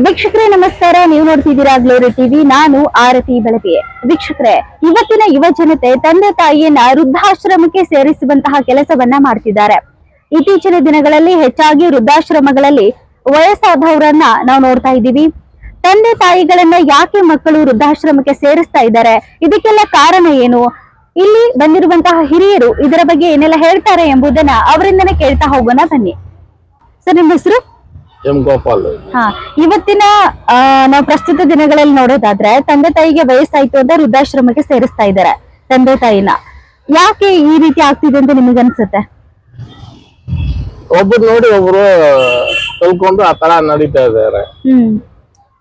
ವೀಕ್ಷಕರೇ, ನಮಸ್ಕಾರ. ನೀವು ನೋಡ್ತಿದ್ದೀರಾ ಗ್ಲೋರಿ ಟಿವಿ ನಾನು ಆರತಿ ಬೆಳಗ್ಗೆ. ವೀಕ್ಷಕರೇ, ಇವತ್ತಿನ ಯುವ ಜನತೆ, ತಂದೆ ತಾಯಿಯನ್ನ ವೃದ್ಧಾಶ್ರಮಕ್ಕೆ ಸೇರಿಸುವಂತಹ ಕೆಲಸವನ್ನ ಮಾಡ್ತಿದ್ದಾರೆ. ಇತ್ತೀಚಿನ ದಿನಗಳಲ್ಲಿ ಹೆಚ್ಚಾಗಿ ವೃದ್ಧಾಶ್ರಮಗಳಲ್ಲಿ ವಯಸ್ಸಾದವರನ್ನ ನಾವು ನೋಡ್ತಾ ಇದ್ದೀವಿ. ತಂದೆ ತಾಯಿಗಳನ್ನ ಯಾಕೆ ಮಕ್ಕಳು ವೃದ್ಧಾಶ್ರಮಕ್ಕೆ ಸೇರಿಸ್ತಾ ಇದ್ದಾರೆ? ಇದಕ್ಕೆಲ್ಲ ಕಾರಣ ಏನು? ಇಲ್ಲಿ ಬಂದಿರುವಂತಹ ಹಿರಿಯರು ಇದರ ಬಗ್ಗೆ ಏನೆಲ್ಲ ಹೇಳ್ತಾರೆ ಎಂಬುದನ್ನ ಅವರಿಂದನೇ ಕೇಳ್ತಾ ಹೋಗೋಣ. ಬನ್ನಿ. ಸರ್, ನಿಮ್ಮ ಹೆಸರು? ಎಂ ಗೋಪಾಲ್. ಹಾ ಇವತ್ತಿನ ನಾವು ಪ್ರಸ್ತುತ ದಿನಗಳಲ್ಲಿ ನೋಡೋದಾದ್ರೆ ತಂದೆ ತಾಯಿಗೆ ವಯಸ್ಸಾಯ್ತು ಅಂತ ವೃದ್ಧಾಶ್ರಮಕ್ಕೆ ಸೇರಿಸ್ತಾ ಇದ್ದಾರೆ ತಂದೆ ತಾಯಿನ. ಯಾಕೆ ಈ ರೀತಿ ಆಗ್ತಿದೆ ಅಂತ ನಿಮಗೆ ಅನ್ಸುತ್ತೆ? ಒಬ್ರು ನೋಡಿ ಒಬ್ರು ಕಲ್ಕೊಂಡು ಆ ತರ ನಡೀತಾ ಇದ್ದಾರೆ. ಹ್ಮ್.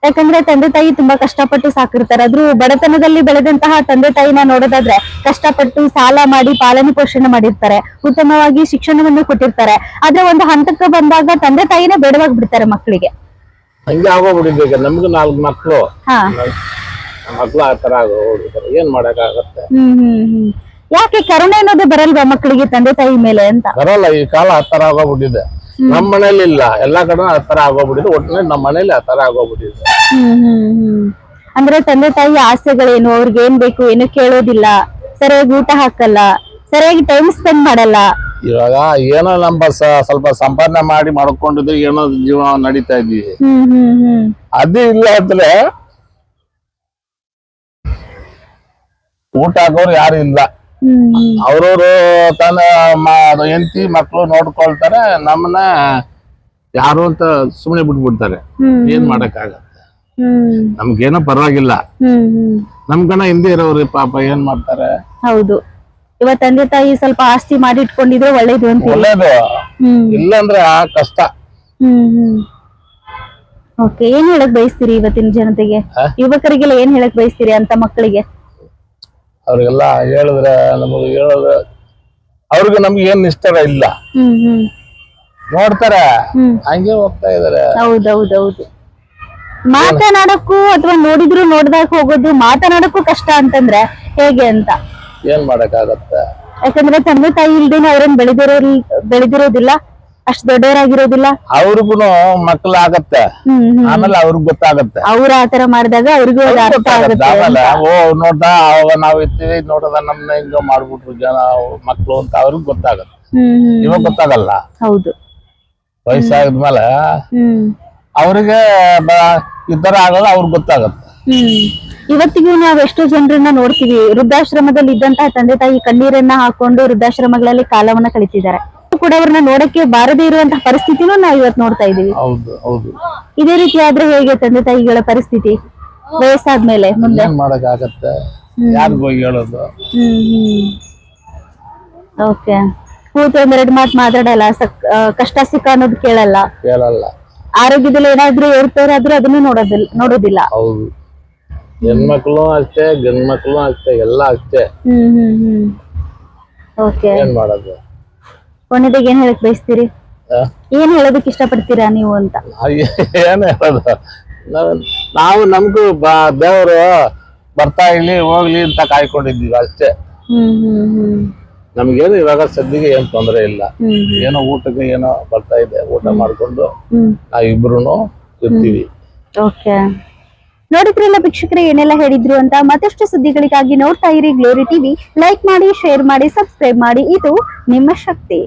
ಯಾಕಂದ್ರೆ ತಂದೆ ತಾಯಿ ತುಂಬಾ ಕಷ್ಟಪಟ್ಟು ಸಾಕಿರ್ತಾರೆ. ಆದ್ರೂ ಬಡತನದಲ್ಲಿ ಬೆಳೆದಂತಹ ತಂದೆ ತಾಯಿನ ನೋಡೋದಾದ್ರೆ ಕಷ್ಟಪಟ್ಟು ಸಾಲ ಮಾಡಿ ಪಾಲನೆ ಪೋಷಣೆ ಮಾಡಿರ್ತಾರೆ. ಉತ್ತಮವಾಗಿ ಶಿಕ್ಷಣವನ್ನು ಕೊಟ್ಟಿರ್ತಾರೆ. ಆದ್ರೆ ಒಂದು ಹಂತಕ್ಕೆ ಬಂದಾಗ ತಂದೆ ತಾಯಿನೇ ಬೇಡವಾಗಿ ಬಿಡ್ತಾರೆ ಮಕ್ಕಳಿಗೆ. ಹಂಗೆ ಆಗೋಗ್ಬಿಟ್ಟಿದೆ ಈಗ ನಮ್ಗೂ ನಾಲ್ಕು ಮಕ್ಕಳು ಹಾ. ಮಕ್ಳು ಆ ತರ ಏನ್ ಮಾಡಕ್ಕಾಗತ್ತೆ? ಹ್ಮ್ ಹ್ಮ್ ಹ್ಮ್. ಯಾಕೆ ಕರುಣೆ ಅನ್ನೋದು ಬರಲ್ವಾ ಮಕ್ಕಳಿಗೆ ತಂದೆ ತಾಯಿ ಮೇಲೆ ಅಂತ? ಬರಲ್ಲ ಈ ಕಾಲ ಆ ತರ ಆಗೋಗ್ಬಿಟ್ಟಿದೆ. ನಮ್ ಮನೇಲಿ ಇಲ್ಲ. ಎಲ್ಲಾ ಕಡೆ ಆ ತರ ಆಗೋಗ್ಬಿಟ್ಟಿದೆ. ಒಟ್ಟಿನಲ್ಲಿ ನಮ್ಮ ಮನೇಲಿ ಆ ತರ ಆಗೋಗ್ಬಿಟ್ಟಿದೆ. ಹ್ಮ್ ಹ್ಮ್ ಹ್ಮ್. ಅಂದ್ರೆ ತಂದೆ ತಾಯಿ ಆಸೆಗಳೇನು? ಅವ್ರಿಗೆ ಏನ್ ಬೇಕು ಏನು ಕೇಳೋದಿಲ್ಲ. ಸರಿಯಾಗಿ ಊಟ ಹಾಕಲ್ಲ. ಸರಿಯಾಗಿ ಟೈಮ್ ಸ್ಪೆಂಡ್ ಮಾಡಲ್ಲ. ಇವಾಗ ಏನೋ ನಮ್ಮ ಸ- ಸ್ವಲ್ಪ ಸಂಪಾದನೆ ಮಾಡಿ ಮಾಡ್ಕೊಂಡಿದ್ರೆ ಏನೋ ಜೀವನ ನಡೀತಾ ಇದ್ವಿ. ಹ್ಮ್ ಹ್ಮ್ ಹ್ಮ್. ಅದು ಇಲ್ಲ ಅಂದ್ರೆ ಊಟ ಹಾಕೋರು ಯಾರು ಇಲ್ಲ. ಅವ್ರವ್ರು ತನ್ನ ಹೆಂಡತಿ ಮಕ್ಕಳು ನೋಡ್ಕೊಳ್ತಾರೆ ನಮ್ಮನ್ನ ಯಾರು ಅಂತ ಸುಮ್ಮನೆ ಬಿಟ್ಬಿಡ್ತಾರೆ. ಏನ್ ಮಾಡಕ್ಕಾಗತ್ತೆ? ನಮಗೇನೋ ನಮ್ಗೇನೋ ಪರವಾಗಿಲ್ಲ. ನಮ್ ಕಣ ಹಿಂದೆ ಇರೋರು ಪಾಪ ಏನ್ ಮಾಡ್ತಾರೆ? ಹೌದು. ಇವತ್ ತಂದೆ ತಾಯಿ ಸ್ವಲ್ಪ ಆಸ್ತಿ ಮಾಡಿ ಇಟ್ಕೊಂಡಿದ್ರೆ ಒಳ್ಳೇದು ಅಂತ ಒಳ್ಳೇದು. ಇಲ್ಲ ಅಂದ್ರೆ ಆ ಕಷ್ಟ. ಓಕೆ ಏನ್ ಹೇಳಕ್ ಬಯಸ್ತೀರಿ ಇವತ್ತಿನ ಜನತೆಗೆ? ಯುವಕರಿಗೆಲ್ಲ ಏನ್ ಹೇಳಕ್ ಬಯಸ್ತೀರಿ ಅಂತ ಮಕ್ಕಳಿಗೆ? ಅವ್ರಿಗೆಲ್ಲ ಹೇಳಿದ್ರೆ ನಮಗೆ ಹೇಳಿದ್ರೆ ಅವ್ರಿಗೆ ನಮ್ಗೆ ಏನ್ ಇಷ್ಟ ಇಲ್ಲ. ನೋಡ್ತಾರ. ಹಂಗೆ ಹೋಗ್ತಾ ಇದಾರೆ. ಹೌದೌದೌದು. ಮಾತನಾಡಕ್ಕೂ ಅಥವಾ ನೋಡಿದ್ರು ನೋಡ್ದಾಗ ಹೋಗೋದು ಮಾತನಾಡಕ್ಕೂ ಕಷ್ಟ ಅಂತಂದ್ರೆ ಹೇಗೆ ಅಂತ? ಏನ್ ಮಾಡಕ್ಕಾಗತ್ತೆ? ಯಾಕಂದ್ರೆ ತಂದೆ ತಾಯಿ ಇಲ್ದೇನೆ ಅವ್ರನ್ನ ಬೆಳೆದಿರೋ ಬೆಳೆದಿರೋದಿಲ್ಲ. ಅಷ್ಟ್ ದೊಡ್ಡವರಾಗಿರೋದಿಲ್ಲ? ಅವ್ರಿಗೂ ಮಕ್ಳ ಆಗತ್ತೆ ಆಮೇಲೆ ಅವ್ರಿಗೆ ಗೊತ್ತಾಗತ್ತ. ಅವ್ರ ಆತರ ಮಾಡಿದಾಗ ಅವ್ರಿಗೂ ಅದು ಅರ್ಥ ಆಗುತ್ತೆ ಆಮೇಲೆ ಓ ನೋಡ್ದ ಅವಾಗ ನಾವ್ ಇರ್ತೀವಿ ನೋಡದ ನಮ್ನ ಹಿಂಗ ಮಾಡ್ಬಿಟ್ರು ಜನ ಮಕ್ಳು ಅಂತ ಅವ್ರಿಗೆ ಗೊತ್ತಾಗತ್ತ. ಹ್ಮ್ ಇವಾಗ ಗೊತ್ತಾಗಲ್ಲ. ಹೌದು. ವಯಸ್ಸಾಗದ್ಮೇಲೆ ಹ್ಮ್. ಅವ್ರಿಗೆ ಬ- ಆಗಲ್ಲ ತರ ಅವ್ರಿಗೆ ಗೊತ್ತಾಗತ್ತೆ. ಹ್ಮ್. ಇವತ್ತಿಗೂ ನಾವ್ ಎಷ್ಟೋ ಜನರನ್ನ ನೋಡ್ತೀವಿ. ವೃದ್ಧಾಶ್ರಮದಲ್ಲಿ ಇದ್ದಂತಹ ತಂದೆ ತಾಯಿ ಕಣ್ಣೀರನ್ನ ಹಾಕೊಂಡು ವೃದ್ಧಾಶ್ರಮಗಳಲ್ಲಿ ಕಾಲವನ್ನ ಕಳಿತಿದ್ದಾರೆ ಕೂಡ ಅವ್ರನ್ನ ನೋಡಕ್ಕೆ ಬಾರದೇ ಇರುವಂತಹ ಪರಿಸ್ಥಿತಿನೂ ನಾವು ಇವತ್ತು ನೋಡ್ತಾ ಇದೀವಿ ಹೌದು ಹೌದು. ಇದೇ ರೀತಿ ಆದ್ರೆ ಹೇಗೆ ತಂದೆ ತಾಯಿಗಳ ಪರಿಸ್ಥಿತಿ? ವಯಸ್ಸಾದ್ಮೇಲೆ ಮುಂದೆ? ಏನ್ ಮಾಡಕ್ ಆಗತ್ತೆ ಯಾರಿಗ್ ಹೋಗಿ ಹೇಳೋದು? ಹ್ಮ್ ಹ್ಮ್. ಓಕೆ. ಕೂತು ಒಂದೆರಡು ಮಾತು ಮಾತಾಡಲ್ಲ ಸಕ್ ಆ, ಕಷ್ಟ ಸುಖ ಅನ್ನೋದು ಕೇಳಲ್ಲ. ಕೇಳಲ್ಲ. ಆರೋಗ್ಯದಲ್ಲಿ ಏನಾದ್ರೂ ಏರ್ಪೇರಾದ್ರೂ ಅದನ್ನು ನೋಡೋದಿಲ್ಲ ನೋಡೋದಿಲ್ಲ. ಹೌದು. ಹೆಣ್ಮಕ್ಳು ಅಷ್ಟೇ ಗಂಡ್ ಮಕ್ಳು ಅಷ್ಟೇ ಎಲ್ಲ ಅಷ್ಟೇ. ಹ್ಮ್ ಹ್ಮ್ ಹ್ಮ್. ಓಕೆ. ಏನ್ ಮಾಡೋದು? ಕೊನೆದಾಗ ಏನ್ ಹೇಳಕ್ ಬಯಸ್ತೀರಿ? ಏನ್ ಹೇಳೋದಕ್ ಇಷ್ಟಪಡ್ತೀರಾ ನೀವು ಅಂತ? ಏನ್ ಹೇಳೋದು? ನಾವ್- ನಾವು ನಮ್ಗೂ ಬಾ ದೇವರು ಬರ್ತಾ ಇರ್ಲಿ ಹೋಗ್ಲಿ ಅಂತ ಕಾಯ್ಕೊಂಡಿದ್ದೀವಿ ಅಷ್ಟೇ. ಹ್ಮ್ ಹ್ಮ್ ಹ್ಮ್. ನಮ್ಗೇನು ಇವಾಗ ಸದ್ಯಗೆ ಏನ್ ತೊಂದರೆ ಇಲ್ಲ. ಹ್ಮ್ ಏನೋ ಊಟಕ್ಕೆ ಏನೋ ಬರ್ತಾ ಇದೆ ಊಟ ಮಾಡ್ಕೊಂಡು ಹ್ಮ್. ನಾವಿಬ್ರು ಇರ್ತೀವಿ. ಓಕೆ. ನೋಡಿದ್ರಲ್ಲ ವೀಕ್ಷಕರೇ, ಏನೆಲ್ಲ ಹೇಳಿದ್ರು ಅಂತ ಮತ್ತಷ್ಟು ಸುದ್ದಿಗಳಿಗಾಗಿ ನೋಡ್ತಾ ಇರಿ ಗ್ಲೋರಿ ಟಿವಿ ಲೈಕ್ ಮಾಡಿ ಶೇರ್ ಮಾಡಿ ಸಬ್ಸ್ಕ್ರೈಬ್ ಮಾಡಿ. ಇದು ನಿಮ್ಮ ಶಕ್ತಿ.